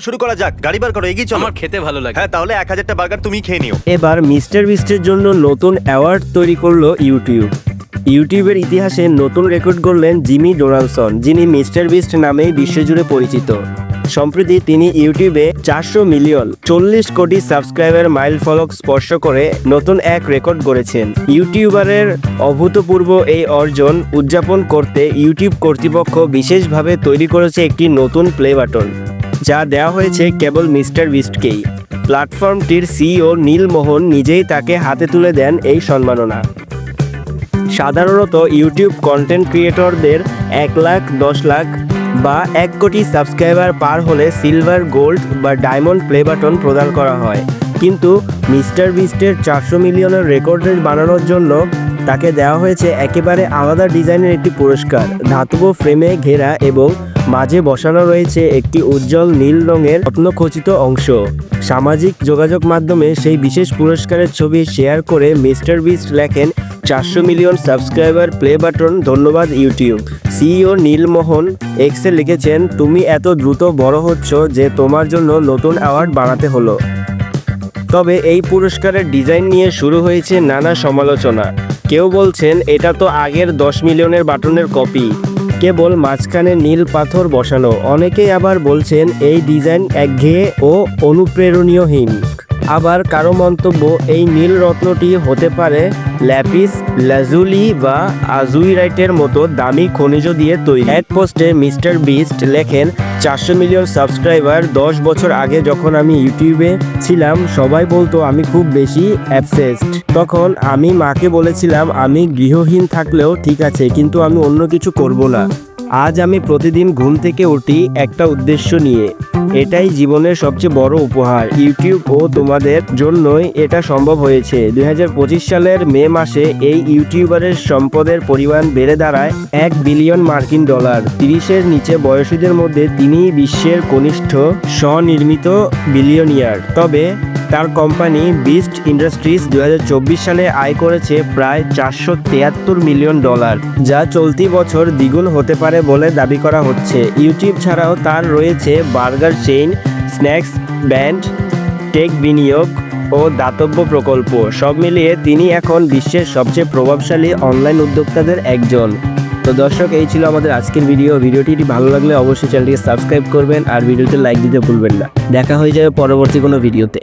শুরু করা যাক। গাড়ি বার করো এগিয়ে চলো। আমার খেতে ভালো লাগে। হ্যাঁ তাহলে এক হাজারটা বার্গার তুমি খেয়ে নিও। এবার মিস্টার বিস্টের জন্য নতুন অ্যাওয়ার্ড তৈরি করল ইউটিউব। ইউটিউবের ইতিহাসে নতুন রেকর্ড করলেন জিমি ডোনালসন যিনি মিস্টার বিস্ট নামেই বিশ্বজুড়ে পরিচিত। সম্প্রতি তিনি ইউটিউবে চারশো মিলিয়ন চল্লিশ কোটি সাবস্ক্রাইবার মাইল ফলক স্পর্শ করে নতুন এক রেকর্ড গড়েছেন। ইউটিউবারের অভূতপূর্ব এই অর্জন উদযাপন করতে ইউটিউব কর্তৃপক্ষ বিশেষভাবে তৈরি করেছে একটি নতুন প্লে বাটন। যা দেওয়া হয়েছে কেবল মিস্টার বিস্টকেই। প্ল্যাটফর্মটির সিইও নীল মোহন নিজেই তাকে হাতে তুলে দেন এই সম্মাননা। সাধারণত ইউটিউব কন্টেন্ট ক্রিয়েটরদের এক লাখ, দশ লাখ বা এক কোটি সাবস্ক্রাইবার পার হলে সিলভার, গোল্ড বা ডায়মন্ড প্লে বাটন প্রদান করা হয়। কিন্তু মিস্টার বিস্টের চারশো মিলিয়নের রেকর্ডের বানানোর জন্য তাকে দেওয়া হয়েছে একেবারে আলাদা ডিজাইনের একটি পুরস্কার, ধাতব ফ্রেমে ঘেরা এবং মাঝে বসানো রয়েছে একটি উজ্জ্বল নীল রঙের রত্নখচিত অংশ। সামাজিক যোগাযোগ মাধ্যমে সেই বিশেষ পুরস্কারের ছবি শেয়ার করে মিস্টার বিস্ট লেখেন, চারশো মিলিয়ন সাবস্ক্রাইবার প্লে বাটন, ধন্যবাদ ইউটিউব। সিইও নীলমোহন এক্সে লিখেছেন, তুমি এত দ্রুত বড় হচ্ছ যে তোমার জন্য নতুন অ্যাওয়ার্ড বানাতে হলো। তবে এই পুরস্কারের ডিজাইন নিয়ে শুরু হয়েছে নানা সমালোচনা। কেউ বলছেন, এটা তো আগের দশ মিলিয়নের বাটনের কপি। কেবল মাঝখানে নীল পাথর বসানো। অনেকেই আবার বলছেন এই ডিজাইন একঘেয়ে ও অনুপ্রেরণীয়হীন। আবার কারও মন্তব্য এই নীল রত্নটি হতে পারে ল্যাপিস লাজুলি বা আজুইরাইটের মতো দামি খনিজ দিয়ে তৈরি। এক পোস্টে মিস্টার বিস্ট লেখেন, চারশো মিলিয়ন সাবস্ক্রাইবার দশ বছর আগে যখন আমি ইউটিউবে ছিলাম, সবাই বলতো আমি খুব বেশি অ্যাবসেসড। তখন আমি মাকে বলেছিলাম, আমি গৃহহীন থাকলেও ঠিক আছে, কিন্তু আমি অন্য কিছু করব না। আজ আমি প্রতিদিন ঘুম থেকে উঠি একটা উদ্দেশ্য নিয়ে। এটাই জীবনের সবচেয়ে বড় উপহার। ইউটিউব ও তোমাদের জন্যই এটা সম্ভব হয়েছে। দুই হাজার পঁচিশ সালের মে মাসে এই ইউটিউবারের সম্পদের পরিমাণ বেড়ে দাঁড়ায় এক বিলিয়ন মার্কিন ডলার। তিরিশের নিচে বয়সীদের মধ্যে তিনি বিশ্বের কনিষ্ঠ, স্বনির্মিত বিলিয়নিয়ার। তবে তার কোম্পানি বিস্ট ইন্ডাস্ট্রিজ দু হাজার চব্বিশ সালে আয় করেছে প্রায় চারশো তিয়াত্তর মিলিয়ন ডলার, যা চলতি বছর দ্বিগুণ হতে পারে বলে দাবি করা হচ্ছে। ইউটিউব ছাড়াও তার রয়েছে burger chain, snacks, band, tech বিনিয়োগ ও দাতব্য প্রকল্প। সব মিলিয়ে তিনি এখন বিশ্বের সবচেয়ে প্রভাবশালী অনলাইন উদ্যোক্তাদের একজন। তো দর্শক, এই ছিল আমাদের আজকের ভিডিও। ভিডিওটি ভালো লাগলে অবশ্যই চ্যানেলটিকে সাবস্ক্রাইব করবেন আর ভিডিওতে লাইক দিতে ভুলবেন না। দেখা হয়ে যাবে পরবর্তী কোনো ভিডিওতে।